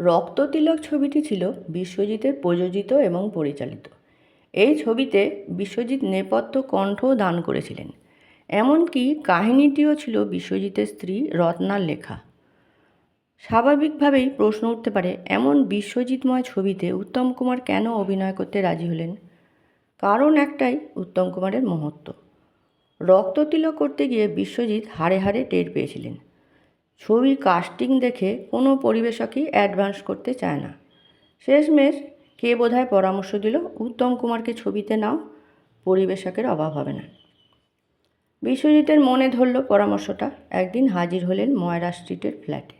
রক্ততিলক ছবিটি ছিল বিশ্বজিতের প্রযোজিত এবং পরিচালিত। এই ছবিতে বিশ্বজিৎ নেপথ্য কণ্ঠও দান করেছিলেন। এমনকি কাহিনীটিও ছিল বিশ্বজিতের স্ত্রী রত্নার লেখা। স্বাভাবিকভাবেই প্রশ্ন উঠতে পারে, এমন বিশ্বজিৎময় ছবিতে উত্তম কুমার কেন অভিনয় করতে রাজি হলেন? কারণ একটাই, উত্তম কুমারের মহত্ব। রক্ততিলক করতে গিয়ে বিশ্বজিৎ হাড়ে হাড়ে টের পেয়েছিলেন। ছবির কাস্টিং দেখে কোনো পরিবেশকই অ্যাডভান্স করতে চায় না। শেষমেশ কে বোধহয় পরামর্শ দিল, উত্তম কুমারকে ছবিতে নাও, পরিবেশকের অভাব হবে না। বিশ্বজিতের মনে ধরল পরামর্শটা, একদিন হাজির হলেন ময়রা স্ট্রিটের ফ্ল্যাটে।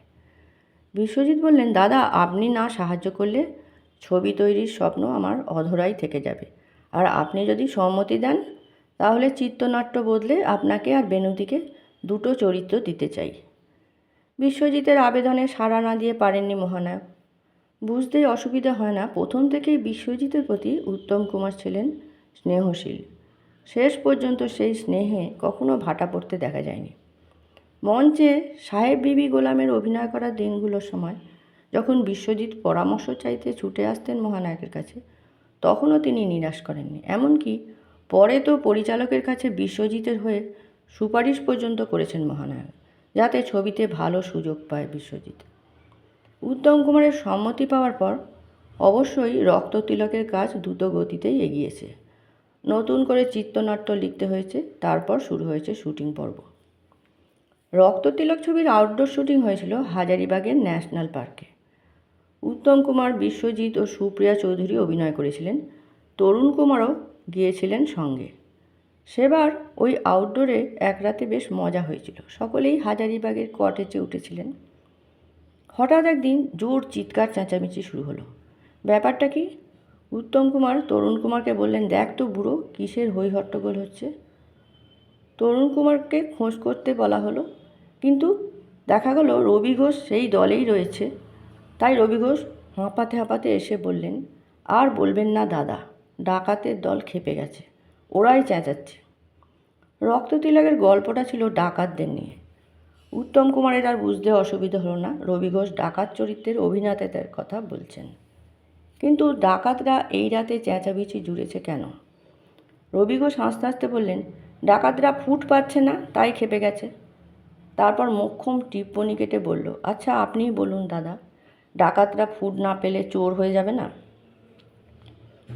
বিশ্বজিৎ বললেন, দাদা, আপনি না সাহায্য করলে ছবি তৈরির স্বপ্ন আমার অধরাই থেকে যাবে। আর আপনি যদি সম্মতি দেন, তাহলে চিত্রনাট্য বদলে আপনাকে আর বেনুদিকে দুটো চরিত্র দিতে চাই। বিশ্বজিতের আবেদনে সাড়া না দিয়ে পারেননি মহানায়ক। বুঝতেই অসুবিধা হয় না, প্রথম থেকেই বিশ্বজিতের প্রতি উত্তম কুমার ছিলেন স্নেহশীল। শেষ পর্যন্ত সেই স্নেহে কখনো ভাটা পড়তে দেখা যায়নি। মঞ্চে সাহেব বিবি গোলামের অভিনয় করার দিনগুলোর সময় যখন বিশ্বজিৎ পরামর্শ চাইতে ছুটে আসতেন মহানায়কের কাছে, তখনও তিনি নিরাশ করেননি। এমনকি পরে তো পরিচালকের কাছে বিশ্বজিতের হয়ে সুপারিশ পর্যন্ত করেছেন মহানায়ক। যাতে ছবিতে ভালো সুযোগ পায় বিশ্বজিৎ। উত্তম কুমারের সম্মতি পাওয়ার পর অবশ্যই রক্ত তিলকের কাজ দ্রুত গতিতেই এগিয়েছে। নতুন করে চিত্রনাট্য লিখতে হয়েছে, তারপর শুরু হয়েছে শুটিং পর্ব। রক্ততিলক ছবির আউটডোর শুটিং হয়েছিল হাজারিবাগের ন্যাশনাল পার্কে। উত্তম কুমার, বিশ্বজিৎ ও সুপ্রিয়া চৌধুরী অভিনয় করেছিলেন। তরুণ কুমারও গিয়েছিলেন সঙ্গে। সেবার ওই আউটডোরে এক রাতে বেশ মজা হয়েছিল। সকলেই হাজারিবাগের কটেজে উঠেছিলেন। হঠাৎ একদিন জোর চিৎকার চেঁচামেচি শুরু হলো। ব্যাপারটা কি? উত্তম কুমার তরুণ কুমারকে বললেন, দেখ তো বুড়ো, কিসের হই হট্টগোল হচ্ছে? তরুণ কুমারকে খোঁজ করতে বলা হলো, কিন্তু দেখা গেল রবি ঘোষ সেই দলেই রয়েছে। তাই রবি ঘোষ হাঁপাতে হাঁপাতে এসে বললেন, আর বলবেন না দাদা, ডাকাতের দল খেপে গেছে। ওরাই চেঁচাচ্ছে। রক্ততিলকের গল্পটা ছিল ডাকাতদের নিয়ে। উত্তম কুমারের আর বুঝতে অসুবিধা হলো না। রবি ঘোষ ডাকাত চরিত্রের অভিনেতাদের কথা বলছেন। কিন্তু ডাকাতরা এই রাতে চেঁচামেচি জুড়েছে কেন? রবি ঘোষ হাসতে হাসতে বললেন, ডাকাতরা ফুট পাচ্ছে না, তাই খেপে গেছে। তারপর মোক্ষম টিপ্পনি কেটে বলল আচ্ছা আপনিই বলুন দাদা, ডাকাতরা ফুট না পেলে চোর হয়ে যাবে না?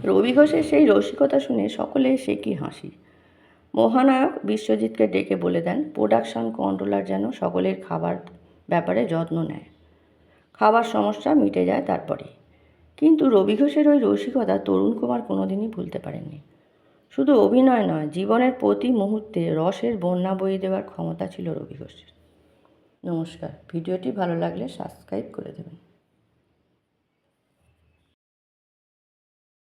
রবি ঘোষের সেই রসিকতা শুনে সকলে সে কি হাসি। মহানায়ক বিশ্বজিৎকে ডেকে বলে দেন, প্রোডাকশন কন্ট্রোলার যেন সকলের খাবার ব্যাপারে যত্ন নেয়। খাবার সমস্যা মিটে যায় তারপরে কিন্তু রবি ঘোষের ওই রসিকতা তরুণ কুমার কোনোদিনই ভুলতে পারেননি। শুধু অভিনয় নয়, জীবনের প্রতি মুহূর্তে রসের বন্যা বয়ে দেওয়ার ক্ষমতা ছিল রবি ঘোষের। নমস্কার, ভিডিওটি ভালো লাগলে সাবস্ক্রাইব করে দেবেন।